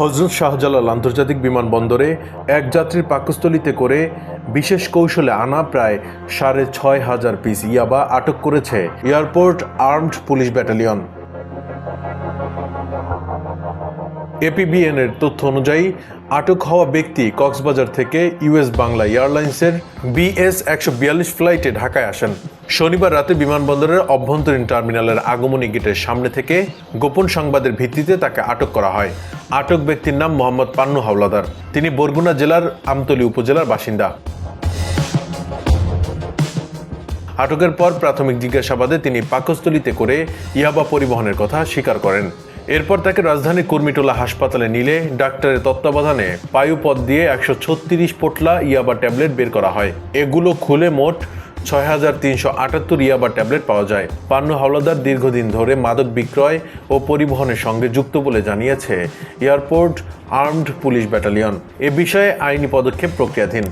হজরত শাহজালাল আন্তর্জাতিক বিমানবন্দরে এক যাত্রীর পাকস্থলিতে করে বিশেষ কৌশলে আনা প্রায় সাড়ে ছয় হাজার পিস ইয়াবা আটক করেছে airport armed police battalion. APBN এর তথ্য অনুযায়ী, আটক হওয়া ব্যক্তি কক্সবাজার থেকে ইউএস বাংলা এয়ারলাইন্সের বিএস একশো বিয়াল্লিশ ফ্লাইটে ঢাকায় আসেন। শনিবার রাতে বিমানবন্দরের অভ্যন্তরীণ টার্মিনালের আগমনী গেটের সামনে থেকে গোপন সংবাদের ভিত্তিতে তাকে আটক করা হয়। আটক ব্যক্তির নাম মোহাম্মদ পান্নু হাওলাদার। তিনি বরগুনা জেলার আমতলী উপজেলার বাসিন্দা। আটকের পর প্রাথমিক জিজ্ঞাসাবাদে তিনি পাকস্থলিতে করে ইয়াবা পরিবহনের কথা স্বীকার করেন। এরপর তাকে রাজধানীর কুর্মিটোলা হাসপাতালে নিলে ডাক্তারের তত্ত্বাবধানে পায়ুপথ দিয়ে একশো ছত্রিশ পোটলা ইয়াবা ট্যাবলেট বের করা হয়। এগুলো খুলে মোট ছয় হাজার তিনশো আটাত্তর ইয়াবা ট্যাবলেট পাওয়া যায়। পান্নু হাওলাদার দীর্ঘদিন ধরে মাদক বিক্রয় ও পরিবহনের সঙ্গে যুক্ত বলে জানিয়েছে এয়ারপোর্ট আর্মড পুলিশ ব্যাটালিয়ন। এ বিষয়ে আইনি পদক্ষেপ প্রক্রিয়াধীন।